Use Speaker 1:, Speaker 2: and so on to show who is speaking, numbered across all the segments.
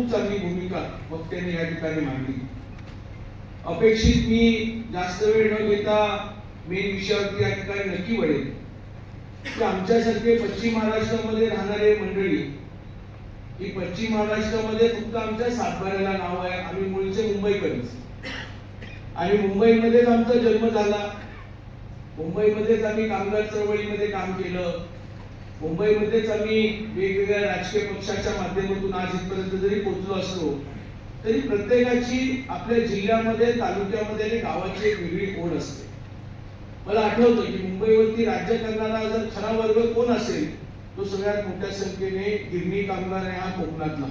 Speaker 1: खूप चांगली भूमिका वक्त्यांनी या ठिकाणी मांडली. अपेक्षित मी जास्त वेळ न घेता मेन विषयावरती या ठिकाणी नक्की वळेल की आमच्यासारखे पश्चिम महाराष्ट्रामध्ये राहणारे मंडळी ही पश्चिम महाराष्ट्रामध्ये फक्त आमच्या सातबाऱ्याला नाव आहे. आम्ही मुळचे मुंबईकरच आणि मुंबईमध्येच आमचा जन्म झाला. मुंबईमध्येच आम्ही कामगार चळवळीमध्ये काम केलं. मुंबईमध्येच आम्ही वेगवेगळ्या राजकीय पक्षाच्या माध्यमातून आज इथपर्यंत जरी पोहोचलो असलो तरी प्रत्येकाची आपल्या जिल्ह्यामध्ये तालुक्यामध्ये आणि गावाची एक वेगळी ओढ असते. मला आठवतं की मुंबईवरती राज्य करणारा जर खरा वर्ग कोण असेल तो सगळ्यात मोठ्या संख्येने गिरणी कामगार आहे हा कोकणातला.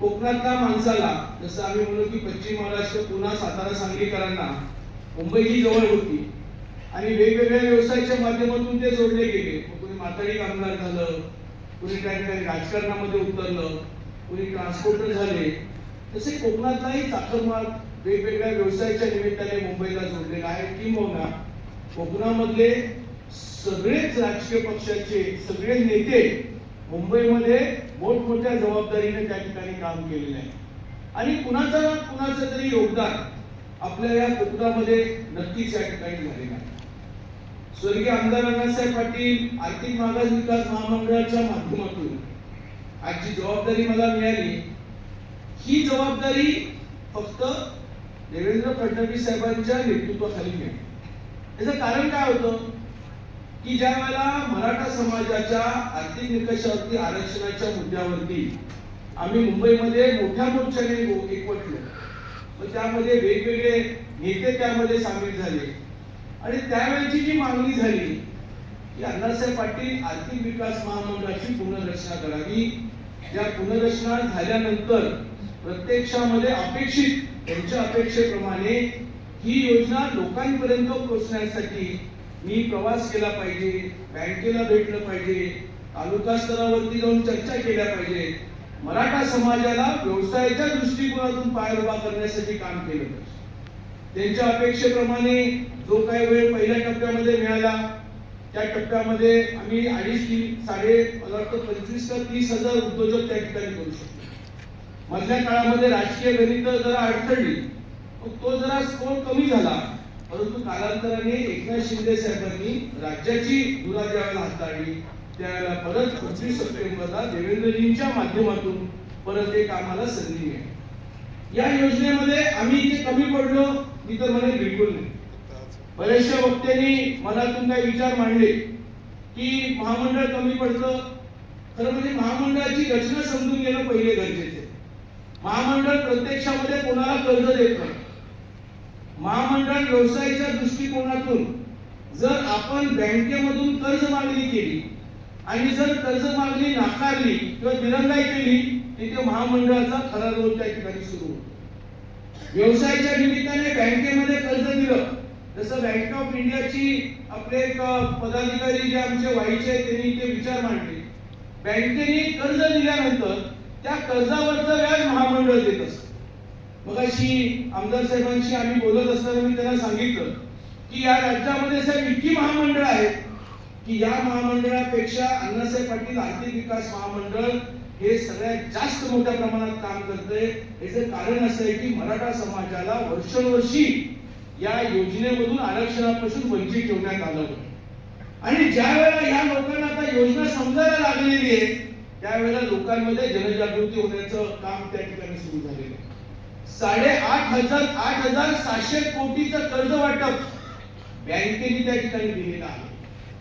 Speaker 1: कोकणातल्या माणसाला जसं आम्ही म्हणू की पश्चिम महाराष्ट्र पुन्हा सातारा सांगलीकरांना मुंबई ही जवळ होती. आणि वेगवेगळ्या व्यवसायाच्या माध्यमातून ते जोडले गेले. पातळी कोणी कामगार झालं कुणी काही ठिकाणी राजकारणामध्ये उतरलं कुणी ट्रान्सपोर्टर झाले तसे कोकणातलाही चाकरमाल वेगवेगळ्या व्यवसायाच्या निमित्ताने मुंबईला जोडलेला आहे. किंबहुना कोकणामधले सगळेच राजकीय पक्षाचे सगळे नेते मुंबईमध्ये मोठमोठ्या जबाबदारीने त्या ठिकाणी काम केलेले आहे आणि कुणाचं ना कुणाचं तरी योगदान आपल्या या कोकणामध्ये नक्कीच या ठिकाणी झालेलं आहे. स्वर्गीय आमदार अण्णासाहेब पाटील आर्थिक मागास विकास महामंडळाच्या माध्यमातून आजची जबाबदारी मला मिळाली. ही जबाबदारी फक्त देवेंद्र फडणवीस साहेबांच्या नेतृत्वाखाली मिळाली. याचं कारण काय होतं? की ज्या वेळेला मराठा समाजाच्या आर्थिक निकषावरती आरक्षणाच्या मुद्द्यावरती आम्ही मुंबईमध्ये मोठ्या मोर्चाने एकवटलो. मग त्यामध्ये वेगवेगळे नेते त्यामध्ये सामील झाले. आणि त्यावेळेची जी मागणी झाली की अण्णासाहेब पाटील आर्थिक विकास महामंडळाची पुनर्रचना करावी. ज्या पुनर्रचना झाल्यानंतर प्रत्यक्षामध्ये अपेक्षित त्यांच्या अपेक्षेप्रमाणे ही योजना लोकांपर्यंत पोहोचण्यासाठी मी प्रवास केला पाहिजे बँकेला भेटलं पाहिजे तालुका स्तरावरती जाऊन चर्चा केल्या पाहिजे. मराठा समाजाला व्यवसायाच्या दृष्टिकोनातून पाय उभा करण्यासाठी काम केलं पाहिजे. त्यांच्या अपेक्षेप्रमाणे जो काही वेळ पहिल्या टप्प्यामध्ये मिळाला त्या टप्प्यामध्ये आम्ही अडीच तीन साडे मला वाटतं पंचवीस ते तीस हजार उद्योजक त्या ठिकाणी करू शकतो. मधल्या काळामध्ये राजकीय गणित जरा अडथळली मग तो जरा स्कोर कमी झाला. परंतु कालांतराने एकनाथ शिंदे साहेबांनी राज्याची धुरा ज्यावेळेला हाताळली. त्यावेळेला परत पंचवीस सप्टेंबरला देवेंद्रजींच्या माध्यमातून परत एक आम्हाला संधी मिळाली. या योजनेमध्ये आम्ही इथे कमी पडलो मी तर म्हणे बिलकुल नाही. बऱ्याचशा वक्त्यांनी मनातून काही विचार मांडले की महामंडळ कमी पडतं. खरं म्हणजे महामंडळाची रचना समजून घेणं पहिले गरजेचे महामंडळ प्रत्यक्षामध्ये कोणाला कर्ज देत नाही. महामंडळ व्यवसायाच्या दृष्टिकोनातून जर आपण बँकेमधून कर्ज मागणी केली आणि जर कर्ज मागणी नाकारली किंवा दिरंगाई केली तिथे महामंडळाचा खरा रोल त्या ठिकाणी सुरू होतो. व्यवसायाच्या निमित्ताने बँकेमध्ये कर्ज दिलं जसं बँक ऑफ इंडियाची आपले एक पदाधिकारी जे आमचे व्हायचे आहेत त्यांनी इथे विचार मांडले. बँकेने कर्ज दिल्यानंतर त्या कर्जावरचं व्याज महामंडळ देत असतं. मग अशी आमदार साहेबांशी आम्ही बोलत असताना मी त्यांना सांगितलं की या राज्यामध्ये साहेब इतकी महामंडळ आहेत की या महामंडळापेक्षा अण्णासाहेब पाटील आर्थिक विकास महामंडळ हे सगळ्यात जास्त मोठ्या प्रमाणात काम करतंय. याचं कारण असं आहे की मराठा समाजाला वर्षानुवर्षी या योजनेमधून आरक्षणापासून वंचित ठेवण्यात आलं होतं. आणि ज्या वेळेला या लोकांना आता योजना समजायला लागलेली आहे त्यावेळेला लोकांमध्ये जनजागृती होण्याचं काम त्या ठिकाणी सुरू झालेलं आहे. साडेआठ हजार आठ हजार सहाशे कोटीचं कर्ज वाटप बँकेने त्या ठिकाणी दिलेलं आहे.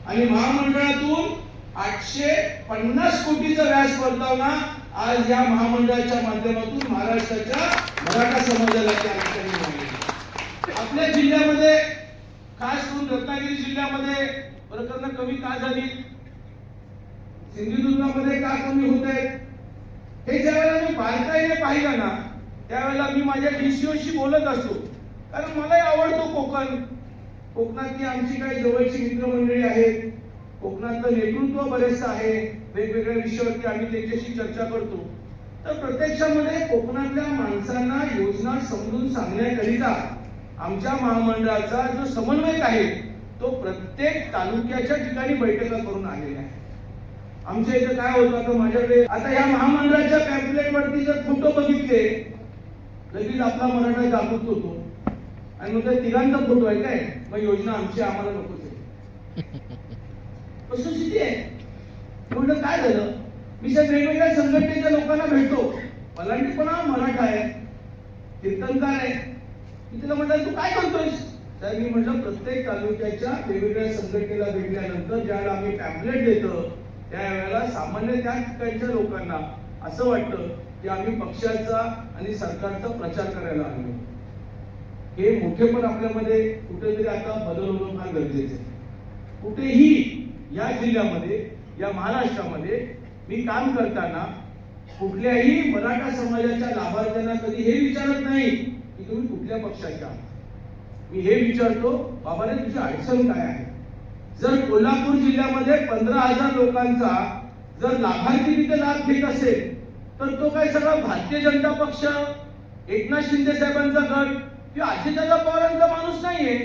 Speaker 1: आणि महामंडळातून आठशे पन्नास कोटीचा व्याज परतावना आज या महामंडळाच्या माध्यमातून महाराष्ट्राच्या मराठा समाजाला त्या आपल्या जिल्ह्यामध्ये खास करून रत्नागिरी जिल्ह्यामध्ये? प्रकरण कमी का झाली? सिंधुदुर्गामध्ये का कमी होत आहेत? हे ज्यावेळेला मी बारकाईने पाहिलं ना त्यावेळेला मी माझ्या डीसीओशी बोलत असतो. कारण मलाही आवडतो कोकण. कोकणातली आमची काही जवळची मित्रमंडळी आहेत. कोकणातलं नेतृत्व बरेचसं आहे. वेगवेगळ्या विषयावरती आम्ही त्यांच्याशी चर्चा करतो. तर प्रत्यक्षामध्ये कोकणातल्या माणसांना योजना समजून सांगण्याकरिता आमच्या महामंडळाचा जो समन्वयक आहे तो प्रत्येक तालुक्याच्या ठिकाणी बैठका करून आलेला आहे. आमच्या इथं काय होतं आता माझ्याकडे आता या महामंडळाच्या पॅम्पलेट वरती जर फोटो बघितले लगेच आपला मराठा जागृत होतो. आणि मग तिघांचा फोटो आहे काय? मग योजना आमची आम्हाला नकोच आहे. वस्तुस्थिती आहे. म्हणलं काय झालं? मी त्या वेगवेगळ्या संघटनेच्या लोकांना भेटतो. पलांटी पण मराठा आहे. कीर्तनकार आहे. मी तिला म्हटलं तू काय करतोयस? तर मी म्हटलं प्रत्येक तालुक्याच्या वेगवेगळ्या संघटनेला भेटल्यानंतर ज्यावेळेला आम्ही पॅम्पलेट देतो त्यावेळेला सामान्य त्या ठिकाणच्या लोकांना असं वाटतं की आम्ही पक्षाचा आणि सरकारचा प्रचार करायला आलो. हे मोठेपण आपल्यामध्ये कुठेतरी आता बदल होणं फार गरजेचं आहे. कुठेही या जिल्ह्यामध्ये या महाराष्ट्रामध्ये मी काम करताना कुठल्याही मराठा समाजाच्या लाभार्थ्यांना कधी हे विचारत नाही. की तुम्ही कुठल्या पक्षाचे आहात मी हे विचारतो बाबाने तुझी अडचण काय आहे? जर कोल्हापूर जिल्ह्यामध्ये पंधरा हजार लोकांचा जर लाभार्थी तिथे लाभ घेत असेल तर तो काय सगळा भारतीय जनता पक्ष एकनाथ शिंदे साहेबांचा गट किंवा अजितदादा पवारांचा माणूस नाहीये.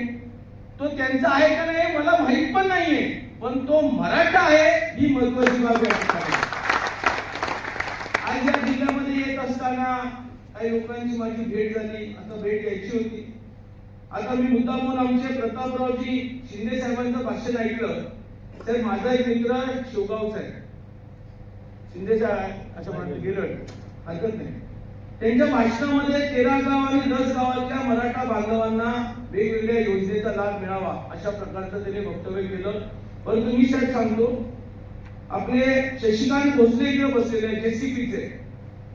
Speaker 1: तो त्यांचा आहे का नाही मला माहीत पण नाहीये. पण तो मराठा आहे ही महत्वाची बाब या आज या जिल्ह्यामध्ये येत असताना काही लोकांची माझी भेट झाली आता भेट घ्यायची होती. आता मी मुद्दामून आमचे प्रतापरावजी शिंदे साहेबांचं भाषण ऐकलं. तर माझा एक मित्र शेवगावचा आहे. शिंदे साहेब असं म्हणतो गेलं. हरकत नाही. त्यांच्या भाषणामध्ये तेरा गाव आणि दस गावातल्या मराठा बांधवांना वेगवेगळ्या योजनेचा लाभ मिळावा अशा प्रकारचं त्यांनी वक्तव्य केलं. परंतु मी साहेब सांगतो. आपले शशिकांत भोसले इकडे बसलेले आहेत जेसीपीचे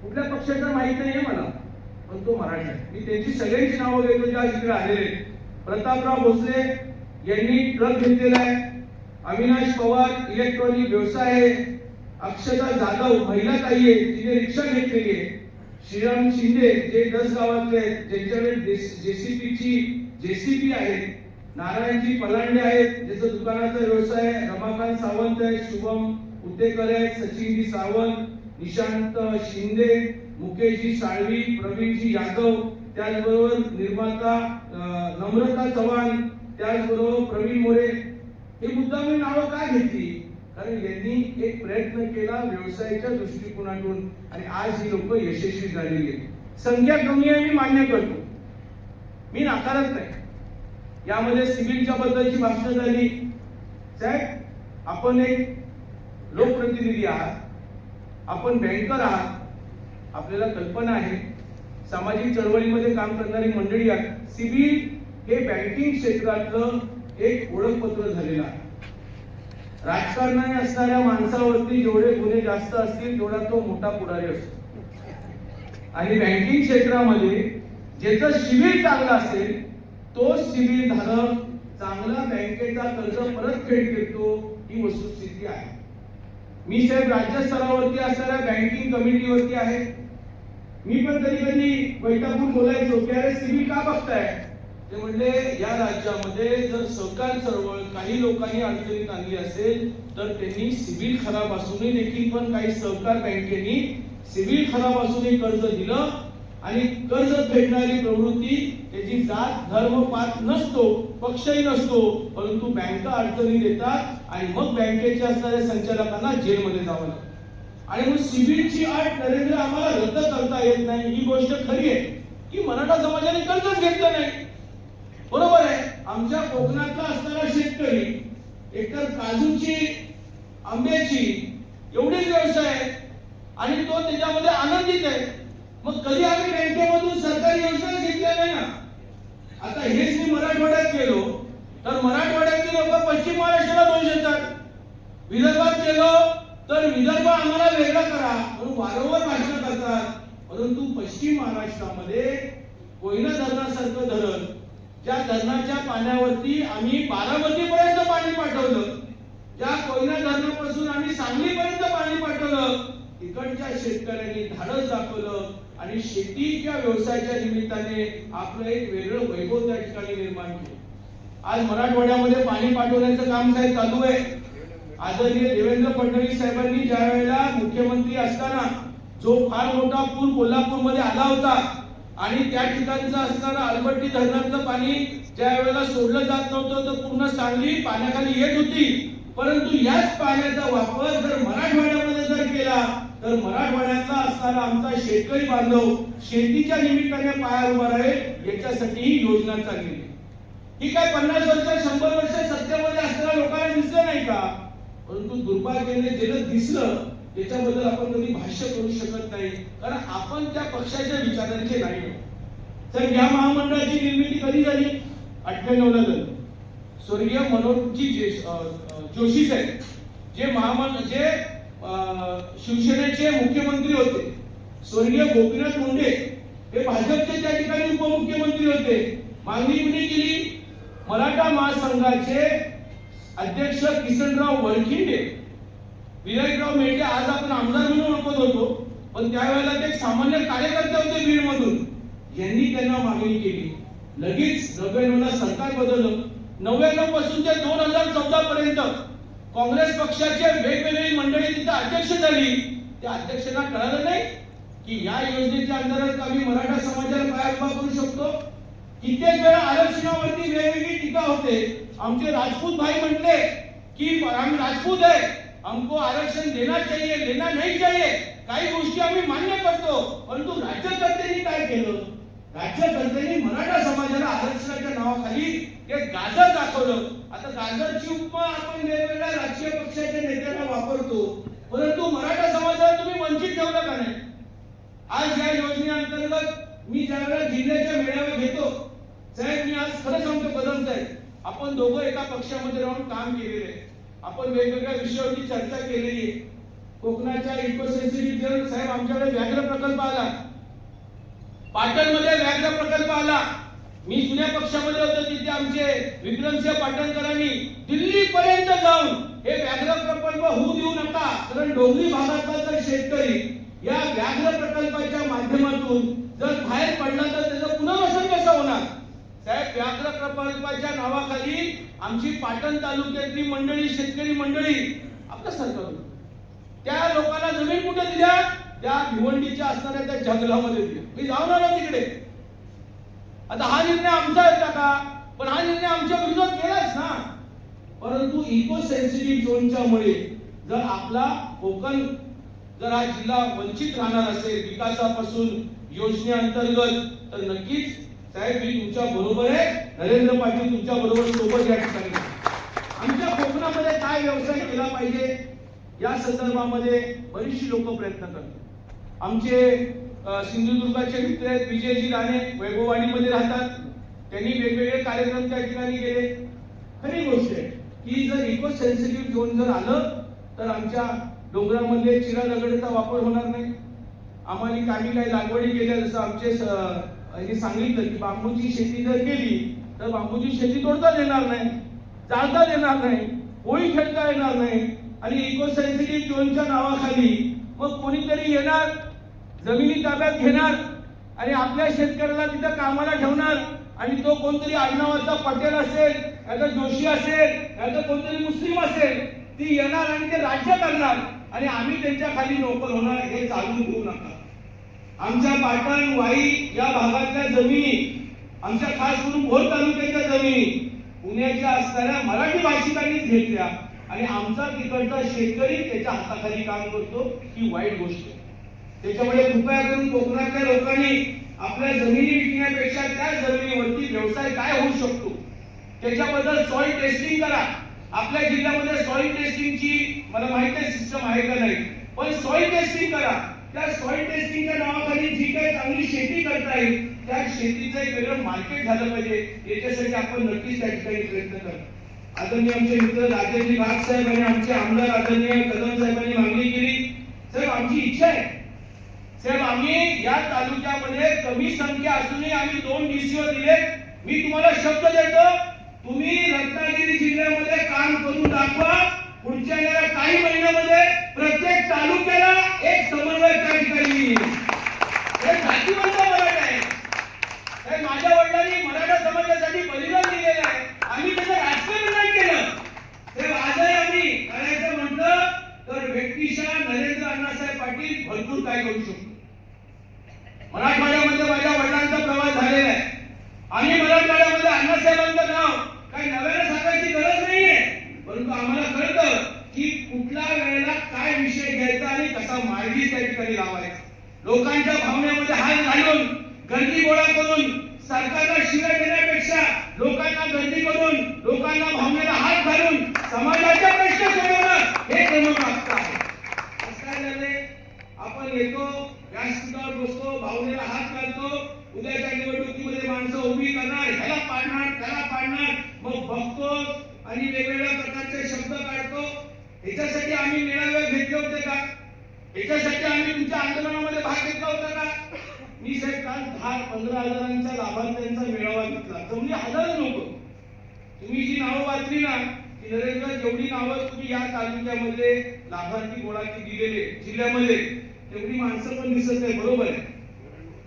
Speaker 1: कुठल्या पक्षाचा माहीत नाहीये मला पण तो मराठा आहे. मी त्यांची सगळ्यांची नावं घेतो ज्या आज इकडे आलेले प्रतापराव भोसले यांनी ट्रक घेतलेला आहे. अविनाश पवार इलेक्ट्रॉनिक व्यवसाय आहे. अक्षता जाधव महिला ताई आहे तिने रिक्षा घेतलेली आहे. श्रीराम शिंदे जे दस गावातले आहेत ज्यांच्याकडे जेसीपीची जेसीपी आहे. नारायणजी पलांडे आहेत ज्याचं दुकानाचा व्यवसाय आहे. रमाकांत सावंत आहे शुभम उतेकर आहेत सचिनजी सावंत. निशांत शिंदे मुकेशजी साळवी प्रवीणजी यादव त्याचबरोबर निर्माता नम्रता चव्हाण त्याचबरोबर प्रवीण मोरे. हे मुद्दा मी नावं का घेतली? कारण यांनी एक प्रयत्न केला व्यवसायाच्या दृष्टिकोनातून आणि आज ही लोक यशस्वी झालेली आहेत. संख्या कमी आहे मी मान्य करतो. मी नाकारत नाही. यामध्ये सिव्हिलच्या बद्दलची भाषण झाली. साहेब आपण एक लोकप्रतिनिधी आहात. आपण बँकर आहात आपल्याला कल्पना आहे सामाजिक चळवळीमध्ये काम करणारी मंडळी आहेत सिबिल हे बँकिंग क्षेत्रातलं एक ओळखपत्र झालेलं आहे. राजकारणाने असणाऱ्या माणसावरती जेवढे गुन्हे जास्त असतील तेवढा तो मोठा पुढारी असतो. आणि बँकिंग क्षेत्रामध्ये ज्याचं सिव्हिल चांगलं असेल तो सिव्हिल धारक चांगला बँकेचा कर्ज परत फेड करतो ही वस्तुस्थिती आहे. मी साहेब राज्य स्तरावरती असणाऱ्या बँकिंग कमिटीवरती आहे. मी पण कधी कधी बैठकून बोलायचो की अरे सिव्हिल का बघताय? ते म्हणले या राज्यामध्ये जर सहकार चळवळ काही लोकांनी अडचणीत आणली असेल तर त्यांनी सिबिल खराब असूनही देखील पण काही सहकार बँकेनी सिबिल खराब असूनही कर्ज दिलं आणि कर्ज फेडणारी प्रवृत्ती त्याची जात धर्म पात नसतो पक्षही नसतो परंतु बँका अडचणी देतात आणि मग बँकेच्या असणाऱ्या संचालकांना जेलमध्ये जावं लागलं आणि मग सिबिलची अट नरेंद्र आम्हाला रद्द करता येत नाही ही गोष्ट खरी आहे. की मराठा समाजाने कर्जच घेतलं नाही. बरोबर आहे आमच्या कोकणातला असणारा शेतकरी एकतर काजूची आंब्याची एवढीच व्यवसाय आहे. आणि तो त्याच्यामध्ये आनंदित आहे. मग कधी आम्ही बँकेमधून सरकारी योजना घेतल्या नाही ना? आता हेच मी मराठवाड्यात गेलो. तर मराठवाड्यातली लोक पश्चिम महाराष्ट्राला दोष देतात. विदर्भात गेलो तर विदर्भ आम्हाला वेगळा करा म्हणून वारंवार भाषण करतात. परंतु पश्चिम महाराष्ट्रामध्ये कोयना धरणासारखं धरण ज्या धरणाच्या पाण्यावरती आम्ही बारामतीपर्यंत पाणी पाठवलं ज्या कोयना धरणापासून आम्ही सांगलीपर्यंत पाणी पाठवलं तिकडच्या शेतकऱ्यांनी धाडस दाखवलं आणि शेतीच्या व्यवसायाच्या निमित्ताने आपलं एक वेगळं वैभव त्या ठिकाणी निर्माण केलं. आज मराठवाड्यामध्ये पाणी पाठवण्याचं काम साहेब चालू आहे आदरणीय देवेंद्र फडणवीस साहेबांनी ज्या वेळेला मुख्यमंत्री असताना जो फार मोठा पूर कोल्हापूरमध्ये आला होता आणि त्या ठिकाणचं असणारं अलबट्टी धरणातलं पाणी ज्या वेळेला सोडलं जात नव्हतं तर पूर्ण सांगली पाण्याखाली येत होती परंतु याच पाण्याचा वापर जर मराठवाड्यामध्ये जर केला तर मराठवाड्यातला असणारा आमचा शेतकरी बांधव शेतीच्या निमित्ताने पाया उभा राहील याच्यासाठी ही योजना चालली आहे. ही काय पन्नास वर्ष शंभर वर्ष सत्तेमध्ये असणाऱ्या लोकांना दिसलं नाही का? परंतु दुर्भाग्याने ज्याला दिसलं त्याच्याबद्दल आपण कधी भाष्य करू शकत नाही. कारण आपण त्या पक्षाच्या विचारांचे नाही तर या महामंडळाची निर्मिती कधी झाली? अठ्ठ्याण्णव ला झाली. स्वर्गीय मनोजी जोशी साहेब जे महामंडळ जे शिवसेनेचे मुख्यमंत्री होते. स्वर्गीय गोपीनाथ मुंडे हे भाजपचे त्या ठिकाणी उपमुख्यमंत्री होते. मागणी कुणी केली? मराठा महासंघाचे अध्यक्ष किसनराव वळखिंडे. विनायकराव मेटे आज आपण आमदार म्हणून ओळखत होतो पण त्यावेळेला ते सामान्य कार्यकर्ते होते बीड मधून यांनी त्यांना मागणी केली. लगेच नव्याण्णव सरकार बदललं. नव्याण्णवपासून ते दोन हजार चौदा पर्यंत काँग्रेस पक्षाचे वेगवेगळी मंडळी तिथे अध्यक्ष झाली. त्या अध्यक्षांना कळालं नाही की या योजनेच्या अंतर्गत आम्ही मराठा समाजाला काय उभा करू शकतो. कित्येक वेळा आरक्षणावरती वेगवेगळी टीका होते. आमचे राजपूत भाई म्हणते की आम्ही राजपूत आहे. हमको आरक्षण देना चाहिए लेना नहीं चाहिए. काही गोष्टी आम्ही मान्य करतो परंतु राज्यकर्त्यांनी काय केलं? राज्यकर्त्यांनी मराठा समाजाला आरक्षणाच्या नावाखाली ते गाजर दाखवलं. आता गाजरची उपमा आपण वेगवेगळ्या राजकीय पक्षाच्या नेत्यांना वापरतो. परंतु मराठा समाजाला तुम्ही वंचित ठेवलं का नाही? आज या योजनेअंतर्गत मी ज्यावेळेला जिल्ह्याच्या मेळावे घेतो साहेब मी आज खरं सांगतो कदम साहेब आपण दोघं एका पक्षामध्ये राहून काम केलेलं आहे. आपण वेगवेगळ्या विषयावरती चर्चा केलेली आहे. कोकणाच्या इकोसेन्सिटिव्ह साहेब आमच्याकडे व्याघ्र प्रकल्प आला पाटणमध्ये व्याघ्र प्रकल्प आला मी जुन्या पक्षामध्ये होतो तिथे आमचे विक्रमसिंह पाटणकरांनी दिल्ली पर्यंत जाऊन हे व्याघ्र प्रकल्प होऊ देऊ नका कारण डोंगरी भागातला जर शेतकरी या व्याघ्र प्रकल्पाच्या माध्यमातून जर बाहेर पडला तर त्याचं पुनर्वसन कसं होणार? साहेब व्याघ्र प्रकल्पाच्या नावाखाली आमची पाटण तालुक्यातली मंडळी शेतकरी मंडळी आपलं सरकार त्या लोकांना जमीन कुठे दिल्या? त्या भिवंडीच्या असणाऱ्या त्या जंगलामध्ये दिल्या. मी जाऊन आलो तिकडे. आता हा निर्णय आमचा होता का पण हा निर्णय आमच्या विरोधात केलाच ना? परंतु इको सेन्सिटिव्ह झोनच्या मुळे जर आपला कोकण जर हा जिल्हा वंचित राहणार असेल विकासापासून योजनेअंतर्गत तर नक्कीच साहेब मी तुमच्या बरोबर आहे. नरेंद्र पाटील तुमच्या बरोबर सोबत या ठिकाणी आहे. आमच्या कोकणामध्ये काय व्यवसाय केला पाहिजे? या संदर्भामध्ये बरीचशी लोक प्रयत्न करतात. आमचे सिंधुदुर्गाचे मित्र आहेत विजयजी राणे वैभववाडीमध्ये राहतात. त्यांनी वेगवेगळे कार्यक्रम त्या ठिकाणी केले. खरी गोष्ट आहे की जर इको सेन्सिटिव्ह झोन जर आलं तर आमच्या डोंगरामध्ये चिरा दगडाचा वापर होणार नाही. आम्हाला आम्ही काही लागवडी केल्या जसं आमचे स- यांनी सांगितलं की बांबूची शेती जर केली तर बांबूची शेती तोडता येणार नाही चालता येणार नाही होळी खेळता येणार नाही. आणि इको सेन्सिटिव्ह झोनच्या नावाखाली मग कोणीतरी येणार जमिनी ताब्यात घेणार आणि आपल्या शेतकऱ्याला तिथं कामाला ठेवणार. आणि तो कोणतरी आडनावाचा पटेल असेल याचा जोशी असेल याचा कोणतरी मुस्लिम असेल ती येणार आणि ते राज्य करणार. आणि आम्ही त्यांच्या खाली नोकर होणार हे चालून घेऊ नका. आमच्या पाटण वाई या भागातल्या जमिनी आमच्या खास करून भोर तालुक्याच्या जमिनी पुण्याच्या असणाऱ्या मराठी भाषिकांनीच घेतल्या. आणि आमचा तिकडचा शेतकरी त्याच्या हाताखाली काम करतो ही वाईट गोष्ट आहे. त्याच्यामुळे कृपया करून कोकणातल्या लोकांनी आपल्या जमिनी विकण्यापेक्षा त्या जमिनीवरती व्यवसाय काय होऊ शकतो त्याच्याबद्दल सॉइल टेस्टिंग करा. आपल्या जिल्ह्यामध्ये सॉइल टेस्टिंगची मला माहिती आहे सिस्टम आहे का नाही पण सॉइल टेस्टिंग करा. त्या सॉइल टेस्टिंगच्या नावाखाली जी काही चांगली शेती करता येईल त्या शेतीचं एक वेगळं मार्केट झालं पाहिजे. याच्यासाठी आपण नक्कीच त्या ठिकाणी प्रयत्न करा. आदरणीय आमचे मित्र राजेंद्र बाग साहेब आणि आमचे आमदार आदरणीय कदम साहेबांनी मागणी केली. साहेब आमची इच्छा आहे. साहेब आम्ही या तालुक्यामध्ये कमी संख्या असूनही आम्ही दोन डीसीओ दिले मी तुम्हाला शब्द देतो तुम्ही रत्नागिरी जिल्ह्यामध्ये काम करून दाखवा. पुढच्या येणाऱ्या काही महिन्यामध्ये प्रत्येक तालुक्याला एक समन्वय त्या ठिकाणी येईल. हे जातीवंत मराठा आहे. माझ्या वडिलांनी मराठा समाजासाठी बलिदान दिलेलं आहे. आम्ही त्याचं राजकारण नाही केलं. ते आजही आम्ही करायचं म्हटलं तर व्यक्तिशः नरेंद्र अण्णासाहेब पाटील भरपूर काय करू शकतो. मराठवाड्यामध्ये माझ्या वडिलांचा प्रवास झालेला आहे. आम्ही मराठवाड्यामध्ये अण्णासाहेबांचं नाव काही नव्यानं सांगायची गरज नाहीये परंतु आम्हाला कुठल्या वेळेला काय विषय घ्यायचा आणि कसा मार्गी त्या ठिकाणी लावायचा? लोकांच्या भावनेमध्ये हात घालून गर्दी गोळा करून सरकारला शिव्या देण्यापेक्षा लोकांना गर्दी करून लोकांना भावनेला हात घालून समाजाचा प्रश्न सोडवणं हे क्रमप्राप्त आहे. काय आपण येतो व्यासपीठावर बसतो भावनेला हात घालतो उद्याच्या निवडणुकीमध्ये माणसं उभी करणार ह्याला पाडणार त्याला पाडणार मग बघतो आणि वेगवेगळ्या प्रकारचे शब्द काढतो याच्यासाठी आम्ही मेळावे घेतले होते का? याच्यासाठी आम्ही तुमच्या आंदोलनामध्ये भाग घेतला होता का? मी साहेब काल दहा पंधरा हजारांच्या लाभार्थ्यांचा मेळावा घेतला. तर म्हणजे हजारो लोक. तुम्ही जी नावं वाचली ना की नरेंद्र जेवढी नावं तुम्ही या तालुक्यामध्ये लाभार्थी गोळा दिलेले जिल्ह्यामध्ये तेवढी माणसं पण दिसत नाही बरोबर आहे?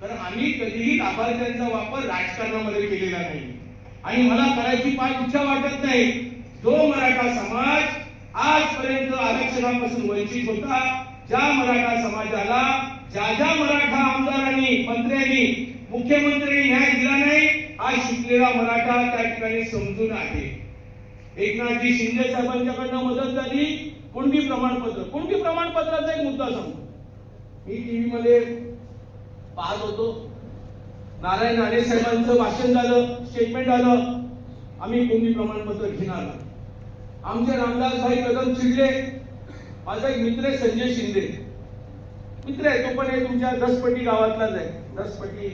Speaker 1: कारण आम्ही कधीही लाभार्थ्यांचा वापर राजकारणामध्ये केलेला नाही. आणि मला करायची फार इच्छा वाटत नाही. जो मराठा समाज आजपर्यंत आरक्षणापासून वंचित होता. ज्या मराठा समाजाला ज्या ज्या मराठा आमदारांनी मंत्र्यांनी मुख्यमंत्री न्याय दिला नाही आज शिकलेला मराठा त्या ठिकाणी समजून आहे. एकनाथजी शिंदे साहेबांच्याकडनं मदत झाली. कुणबी प्रमाणपत्र? कुणबी प्रमाणपत्राचा एक मुद्दा सांगतो? मी टीव्ही मध्ये पाहत होतो. नारायण राणे साहेबांचं भाषण झालं स्टेटमेंट आलं. आम्ही कुणबी प्रमाणपत्र घेणार? आमचे रामदास भाई कदम चिडले माझा एक मित्र आहे संजय शिंदे. मित्र आहे तो पण आहे तुमच्या दसपट्टी गावातलाच आहे. दसपट्टी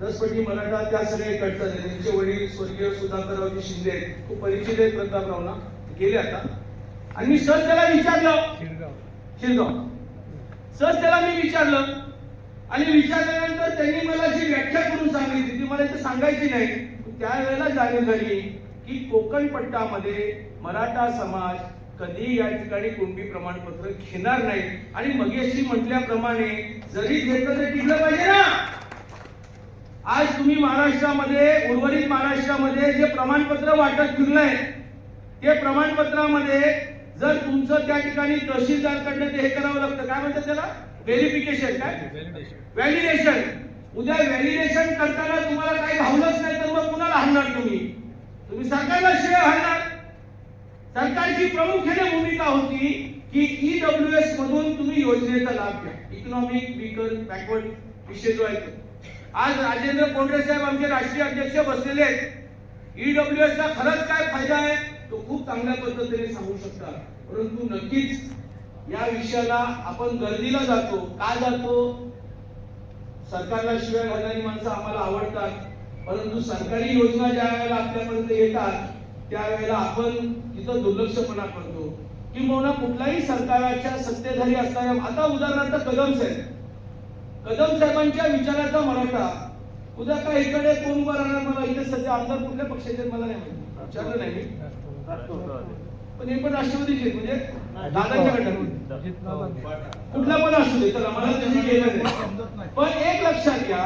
Speaker 1: दसपट्टी मराठा त्या सगळे इकडचा आहे. त्यांचे वडील स्वर्गीय सुधाकररावजी शिंदे आहेत. खूप परिचित आहेत प्रतापरावना गेले आता. आणि मी सहज त्याला विचारलं. शिरगाव. सहज त्याला मी विचारलं. आणि विचारल्यानंतर त्यांनी मला जी व्याख्या करून सांगितली ती मला इथे सांगायची नाही. त्यावेळेला जाणीव झाली. की कोकण पट्टामध्ये मराठा समाज कधी या ठिकाणी कुणबी प्रमाणपत्र घेणार नाही. आणि मगेशी म्हटल्याप्रमाणे जरी घेतलं तर टिकलं पाहिजे ना? आज तुम्ही महाराष्ट्रामध्ये उर्वरित महाराष्ट्रामध्ये जे प्रमाणपत्र वाटत फिरलंय ते प्रमाणपत्रामध्ये जर तुमचं त्या ठिकाणी तहसीलदारकडनं ते हे करावं लागतं काय म्हणतात त्याला? व्हेरिफिकेशन काय? व्हॅलिडेशन उद्या व्हॅलिडेशन करताना तुम्हाला काही भावलंच नाही तर मग कुणाला हाणणार तुम्ही तुम्ही? सरकारला श्रेय हाणणार. सरकारची प्रामुख्याने भूमिका होती की ईडब्ल्यू एस मधून तुम्ही योजनेचा लाभ घ्या. इकॉनॉमिक वीकर बॅकवर्ड विषय जो आहे आज राजेंद्र कोंडरे साहेब आमचे राष्ट्रीय अध्यक्ष बसलेले आहेत. ईडब्ल्यू एस चा खरंच काय फायदा आहे तो खूप चांगल्या पद्धतीने सांगू शकता. परंतु नक्कीच या विषयाला आपण गर्दीला जातो. का जातो? सरकारला शिवाय घालणारी माणसं आम्हाला आवडतात. परंतु सरकारी योजना ज्या वेळेला आपल्यापर्यंत येतात त्यावेळेला आपण तिथं दुर्लक्षपणा करतो. किंबहुना कुठल्याही सरकाराच्या सत्तेधारी असणाऱ्या आता उदाहरणार्थ कदम साहेब. कदम साहेबांच्या विचाराचा मराठा. उद्या काय इकडे कोण उभा राहणार मला इथे सध्या आमदार कुठल्या पक्षाचे मला नाही माहिती. विचारलं नाही पण हे पण राष्ट्रवादीचे म्हणजे कुठला पण असू दे मला पण एक लक्षात घ्या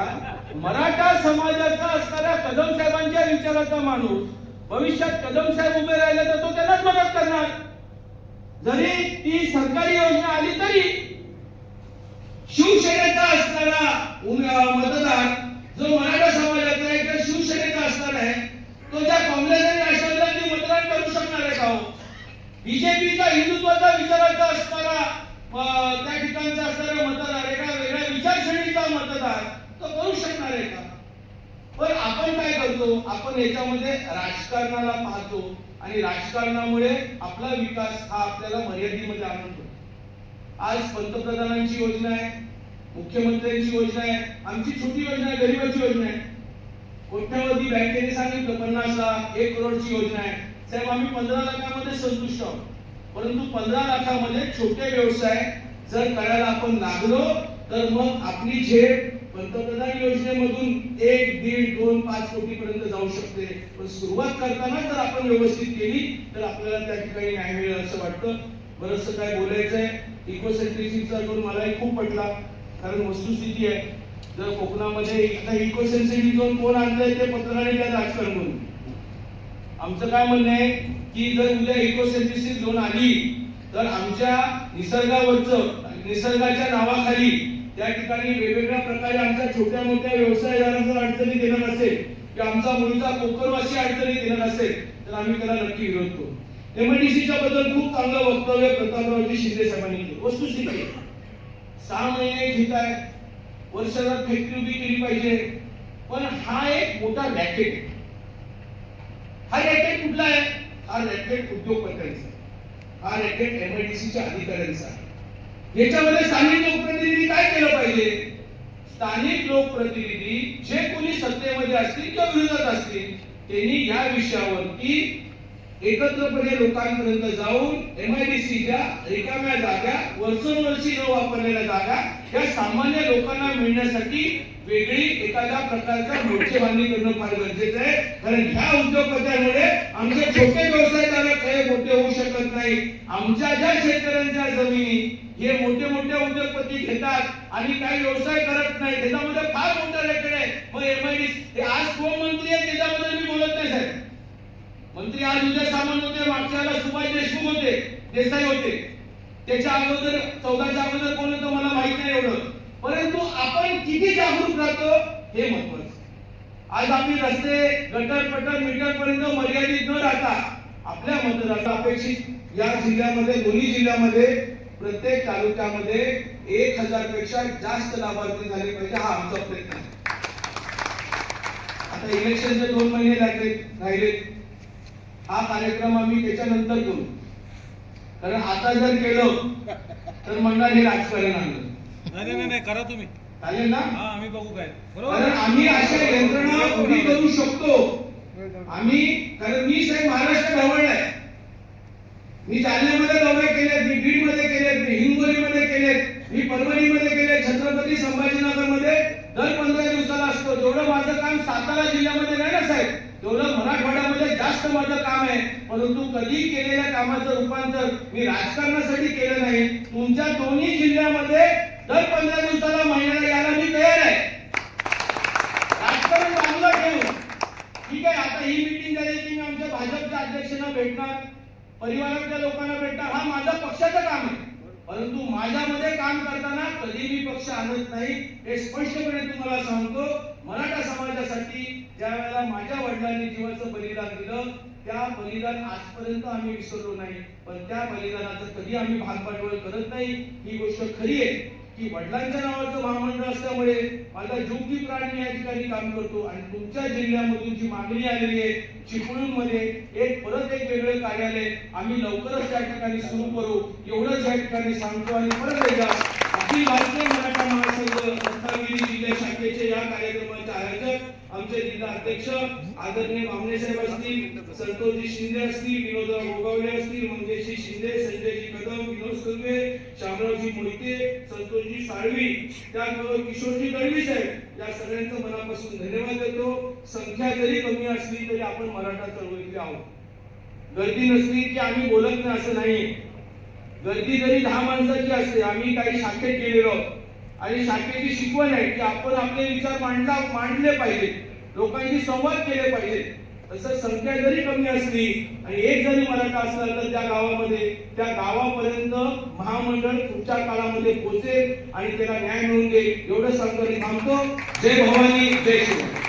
Speaker 1: मराठा समाजाचा असणाऱ्या कदम साहेबांच्या विचाराचा माणूस भविष्यात कदम साहेब उभे राहिले तर तो त्यांनाच मदत करणार. जरी ती सरकारी योजना आली तरी शिवसेनेचा असणारा मतदार जो मराठा समाजाचा आहे किंवा शिवसेनेचा असणार आहे तो त्या काँग्रेस आणि राष्ट्रवादीला मतदान करू शकणार आहे का हो बीजेपीचा हिंदुत्वाचा विचाराचा असणारा त्या ठिकाणचा असणारा मतदार एका वेगळ्या विचारसरणीचा मतदार तो करू शकणार आहे का? पण आपण काय करतो? आपण याच्यामध्ये राजकारणाला पाहतो आणि राजकारणामुळे आपला विकास हा आपल्याला मर्यादेमध्ये आणतो. आज पंतप्रधानांची योजना आहे मुख्यमंत्र्यांची योजना आहे आमची छोटी योजना आहे गरीबाची योजना आहे. कोट्यावधी बँकेने सांगितलं पन्नास लाख एक करोडची योजना आहे. साहेब आम्ही पंधरा लाखामध्ये संतुष्ट आहोत. परंतु पंधरा लाखामध्ये छोटे व्यवसाय जर करायला आपण लागलो तर मग आपली झेप पंतप्रधान योजनेमधून एक दीड दोन पाच कोटी पर्यंत जाऊ शकते. पण सुरुवात करताना जर आपण व्यवस्थित केली तर आपल्याला त्या ठिकाणी न्याय मिळेल असं वाटतं. बरंचसं काय बोलायचं आहे इकोसेंट्रिसिटीचा जोड मलाही खूप पटला कारण वस्तुस्थिती आहे. जर कोकणामध्ये एकदा इकोसेन्सिटिव्ह झोन कोण आणलंय ते पत्राने त्या राजकारण म्हणून. आमचं काय म्हणणं आहे की जर उद्या इकोसेन्सिटिव्ह झोन आली तर आमच्या निसर्गावरचं निसर्गाच्या नावाखाली त्या ठिकाणी वेगवेगळ्या प्रकारे आमच्या छोट्या मोठ्या व्यवसायदारांचा अडचणी देणार असेल किंवा आमचा मुलगा कोकरवासी अडचणी देणार असेल तर आम्ही त्याला नक्की विरोध करू एमआयडीसीच्या बद्दल खूप चांगलं वक्तव्य प्रतापरावजी शिंदे साहेबांनी केलं वस्तुस्थिती आहे. सहा महिने ठीक आहे वर्षाला फॅक्टरी उभी केली पाहिजे पण हा एक मोठा रॅकेट आहे. हा रॅकेट कुठला आहे? हा रॅकेट उद्योगपत्यांचा हा रॅकेट एमआयडीसीच्या अधिकाऱ्यांचा आहे. याच्यामध्ये स्थानिक लोकप्रतिनिधी काय केलं पाहिजे? स्थानिक लोकप्रतिनिधी जे कोणी सत्तेमध्ये असतील किंवा विरोधात असतील त्यांनी या विषयावरती एकत्रपणे लोकांपर्यंत जाऊन एमआयडीसीच्या रिकाम्या जागा वर्षानुवर्षी न वापरलेल्या जागा या सामान्य लोकांना मिळण्यासाठी वेगळी एखाद्या प्रकारचा मोर्चेबांधणी करणं फार गरजेचं आहे. कारण ह्या उद्योगपतीमुळे आमचे छोटे व्यवसायधारक काही मोठे होऊ शकत नाही. आमच्या ज्या शेतकऱ्यांच्या जमिनी हे मोठे मोठे उद्योगपती घेतात आणि काही व्यवसाय करत नाही. त्याच्यामध्ये फार मोठा रेकॉर्ड आहे. मग एमआयडी आज कोण मंत्री आहे त्याच्याबद्दल मी बोलत नाही साहेब. मंत्री आज उद्या सामंत होते मागच्या सुभाष देशमुख होते देसाई होते. त्याच्या अगोदर चौदाच्या अगोदर कोण होतं मला माहीत नाही एवढं. परंतु आपण किती जागरूक राहतो हे महत्वाचं आज आम्ही रस्ते गटर पटर मीटर पर्यंत मर्यादित न राहता आपल्या मतदाराला अपेक्षित या जिल्ह्यामध्ये दोन्ही जिल्ह्यामध्ये प्रत्येक तालुक्यामध्ये एक हजारपेक्षा जास्त लाभार्थी झाले पाहिजे हा आमचा प्रयत्न आहे. आता इलेक्शनचे दोन महिने लागले राहिले. हा कार्यक्रम आम्ही त्याच्यानंतर करू. कारण आता जर केलं तर मंडळ हे राजकारण आणलं.
Speaker 2: नाही नाही नाही करा तुम्ही.
Speaker 1: चालेल ना?
Speaker 2: हा आम्ही बघू काय.
Speaker 1: कारण आम्ही अशा यंत्रणा उभी करू शकतो. आम्ही कारण मी साहेब महाराष्ट्र ढवळलाय मी जालन्यामध्ये दौरे केलेत मी बीडमध्ये केलेत मी हिंगोलीमध्ये केलेत मी परभणीमध्ये केले छत्रपती संभाजीनगरमध्ये दर पंधरा दिवसाला असतो. जेवढं माझं काम सातारा जिल्ह्यामध्ये नाही ना साहेब तेवढं मराठवाड्यामध्ये जास्त माझं काम आहे. परंतु कधी केलेल्या कामाचं रूपांतर मी राजकारणासाठी केलं नाही. तुमच्या दोन्ही जिल्ह्यामध्ये दर पंधरा दिवसाला महिन्याला यायला मी तयार आहे. राजकारण चांगलं ठेवून. ठीक आहे आता ही मिटिंग झाली की मी आमच्या भाजपच्या अध्यक्षांना भेटणार परिवारातल्या लोकांना भेटणार हा माझा पक्षाचं काम आहे. परंतु माझ्यामध्ये काम करताना कधी मी पक्ष आणत नाही हे स्पष्टपणे तुम्हाला सांगतो. मराठा समाजासाठी ज्या वेळेला माझ्या वडिलांनी जीवाचं बलिदान दिलं त्या बलिदान आजपर्यंत आम्ही विसरलो नाही. पण त्या बलिदानाचं कधी आम्ही भागपाठवण करत नाही ही गोष्ट खरी आहे. की वडिलांच्या नावाचं महामंडळ असल्यामुळे माझा योग्य प्राणी मी या ठिकाणी काम करतो आणि तुमच्या जिल्ह्यामधून जी मागणी आलेली आहे चिपळूणमध्ये एक परत एक वेगळं कार्यालय आम्ही लवकरच त्या ठिकाणी सुरू करू. एवढंच या ठिकाणी सांगतो आणि परत एकदा अखिल भारतीय मराठा महासंघ रत्नागिरी जिल्हा शाखेचे या कार्यक्रम आमचे जिल्हा अध्यक्ष आदरणीय बामणे साहेब असतील संतोषजी शिंदे असतील विनोदराव गोगावले असतील मंगेशजी शिंदे संजयजी कदम विनोद सुर्वे शामरावजी मोहिते संतोषजी साळवी त्याचबरोबर किशोरजी दळवी साहेब या सगळ्यांचं मनापासून धन्यवाद देतो. संख्या जरी कमी असली तरी आपण मराठा चळवळीतले आहोत. गर्दी नसली की आम्ही बोलत नाही असं नाही. गर्दी जरी दहा माणसाची असते आम्ही काही शाखेत गेलेलो आहोत. आणि शाखेची शिकवण आहे की आपण आपले विचार मांडला मांडले पाहिजे. लोकांशी संवाद केले पाहिजेत तसं संख्या जरी कमी असली आणि एक जरी मराठा असला तर त्या गावामध्ये त्या गावापर्यंत महामंडळ पुढच्या काळामध्ये पोहोचेल आणि त्याला न्याय मिळून देईल. एवढं सांगतो थांबतो जय भवानी जय शिवाय